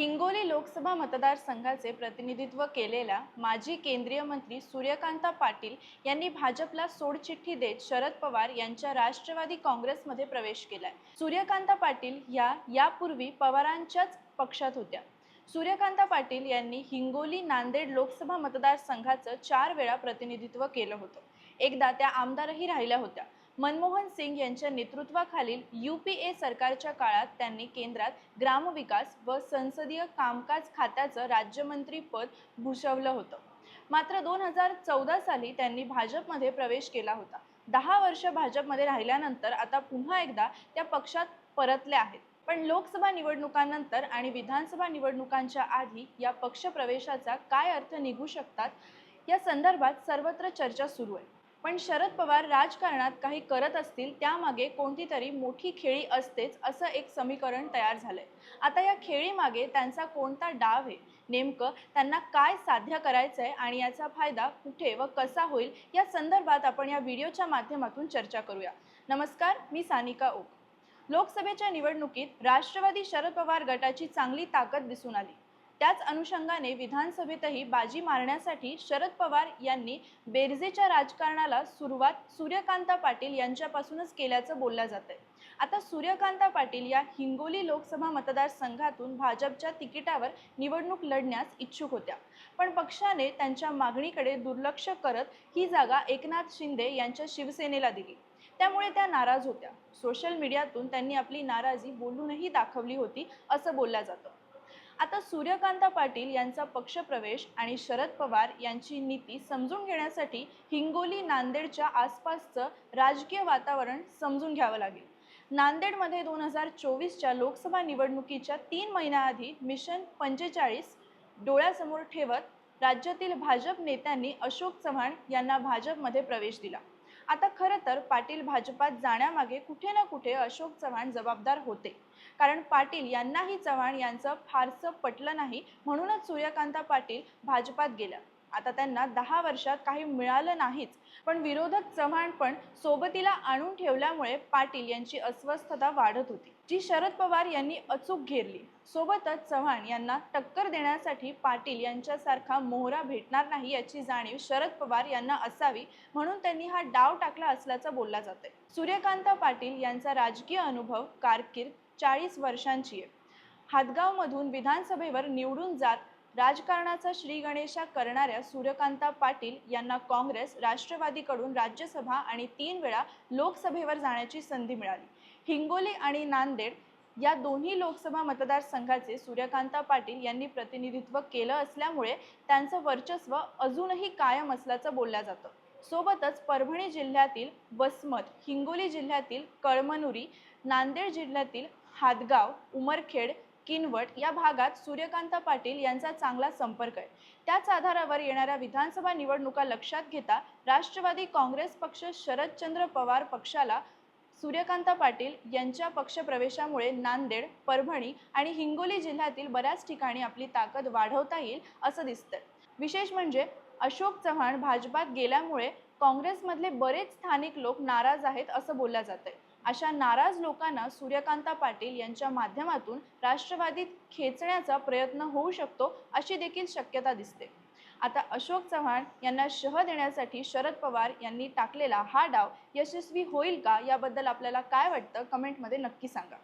हिंगोली लोकसभा मतदारसंघाचे प्रतिनिधित्व केलेल्या माजी केंद्रीय मंत्री सूर्यकांता पाटील यांनी भाजपला सोडचिठ्ठी देत शरद पवार यांच्या राष्ट्रवादी काँग्रेसमध्ये प्रवेश केलाय. सूर्यकांता पाटील या यापूर्वी पवारांच्याच पक्षात होत्या. सूर्यकांता पाटील यांनी हिंगोली नांदेड लोकसभा मतदारसंघाचं चार वेळा प्रतिनिधित्व केलं होतं. एकदा त्या आमदारही राहिल्या होत्या. मनमोहन सिंग यांच्या नेतृत्वाखालील युपीए सरकारच्या काळात त्यांनी केंद्रात ग्रामविकास व संसदीय कामकाज खात्याचं राज्यमंत्री पद भूषवलं होतं. मात्र दोन हजार चौदा साली त्यांनी भाजपमध्ये प्रवेश केला होता. दहा वर्ष भाजपमध्ये राहिल्यानंतर आता पुन्हा एकदा त्या पक्षात परतल्या आहेत. पण लोकसभा निवडणुकांनंतर आणि विधानसभा निवडणुकांच्या आधी या पक्षप्रवेशाचा काय अर्थ निघू शकतात? या संदर्भात सर्वत्र चर्चा सुरू आहे. पण शरद पवार राजकारणात काही करत असतील त्यामागे कोणती तरी मोठी खेळी असतेच असं एक समीकरण तयार झालंय. आता या खेळीमागे त्यांचा कोणता डाव आहे? नेमकं त्यांना काय साध्य करायचंय आणि याचा फायदा कुठे व कसा होईल? या संदर्भात आपण या व्हिडिओच्या माध्यमातून चर्चा करूया. नमस्कार मी सानिका ओक. लोकसभेच्या निवडणुकीत राष्ट्रवादी शरद पवार गटाची चांगली ताकद दिसून आली. त्याच अनुषंगाने विधानसभेतही बाजी मारण्यासाठी शरद पवार यांनी बेरजेच्या राजकारणाला सुरुवात सूर्यकांता पाटील यांच्यापासूनच केल्याचं बोललं जातंय. आता सूर्यकांता पाटील या हिंगोली लोकसभा मतदारसंघातून भाजपच्या तिकिटावर निवडणूक लढण्यास इच्छुक होत्या. पण पक्षाने त्यांच्या मागणीकडे दुर्लक्ष करत ही जागा एकनाथ शिंदे यांच्या शिवसेनेला दिली. त्यामुळे त्या नाराज होत्या. सोशल मीडियातून त्यांनी आपली नाराजी बोलूनही दाखवली होती असं बोललं जातं. आता सूर्यकांता पाटील यांचा पक्षप्रवेश आणि शरद पवार यांची नीती समजून घेण्यासाठी हिंगोली नांदेडच्या आसपासचं राजकीय वातावरण समजून घ्यावं लागेल. नांदेडमध्ये दोन हजार चोवीसच्या लोकसभा निवडणुकीच्या तीन महिन्याआधी मिशन पंचेचाळीस डोळ्यासमोर ठेवत राज्यातील भाजप नेत्यांनी अशोक चव्हाण यांना भाजपमध्ये प्रवेश दिला. आता खरं तर पाटील भाजपात जाण्यामागे कुठे ना कुठे अशोक चव्हाण जबाबदार होते. कारण पाटील यांनाही चव्हाण यांचं फारसं पटलं नाही म्हणूनच सूर्यकांता पाटील भाजपात गेलं आता त्यांना दहा वर्षात काही मिळालं नाहीच. पण विरोधक चव्हाण पण सोबतीला आणून ठेवल्यामुळे पाटील यांची अस्वस्थता वाढत होती. जी शरद पवार यांनी अचूक घेरली. सोबतच चव्हाण यांना टक्कर देण्यासाठी पाटील यांच्यासारखा मोहरा भेटणार नाही याची जाणीव शरद पवार यांना असावी म्हणून त्यांनी हा डाव टाकला असल्याचं बोलला जाते सूर्यकांत पाटील यांचा राजकीय अनुभव कारकीर्द चाळीस वर्षांची आहे. हातगावमधून विधानसभेवर निवडून जात राजकारणाचा श्रीगणेशा करणाऱ्या सूर्यकांता पाटील यांना काँग्रेस राष्ट्रवादीकडून राज्यसभा आणि तीन वेळा लोकसभेवर जाण्याची संधी मिळाली. हिंगोली आणि नांदेड या दोन्ही लोकसभा मतदारसंघाचे सूर्यकांता पाटील यांनी प्रतिनिधित्व केलं असल्यामुळे त्यांचं वर्चस्व अजूनही कायम असल्याचं बोललं जातं. सोबतच परभणी जिल्ह्यातील वसमत हिंगोली जिल्ह्यातील कळमनुरी नांदेड जिल्ह्यातील हादगाव उमरखेड किनवट या भागात सूर्यकांता पाटील यांचा चांगला संपर्क आहे. त्याच आधारावर येणाऱ्या विधानसभा निवडणुका लक्षात घेता राष्ट्रवादी काँग्रेस पक्ष शरदचंद्र पवार पक्षाला सूर्यकांता पाटील यांच्या पक्षप्रवेशामुळे नांदेड परभणी आणि हिंगोली जिल्ह्यातील बऱ्याच ठिकाणी आपली ताकद वाढवता येईल असं दिसतंय. विशेष म्हणजे अशोक चव्हाण भाजपात गेल्यामुळे काँग्रेसमधले बरेच स्थानिक लोक नाराज आहेत असं बोललं जातंय. अशा नाराज लोकांना सूर्यकांता पाटील यांच्या माध्यमातून राष्ट्रवादीत खेचण्याचा प्रयत्न होऊ शकतो अशी देखील शक्यता दिसते. आता अशोक चव्हाण यांना शह देण्यासाठी शरद पवार यांनी टाकलेला हा डाव यशस्वी होईल का याबद्दल आपल्याला काय वाटतं? कमेंटमध्ये नक्की सांगा.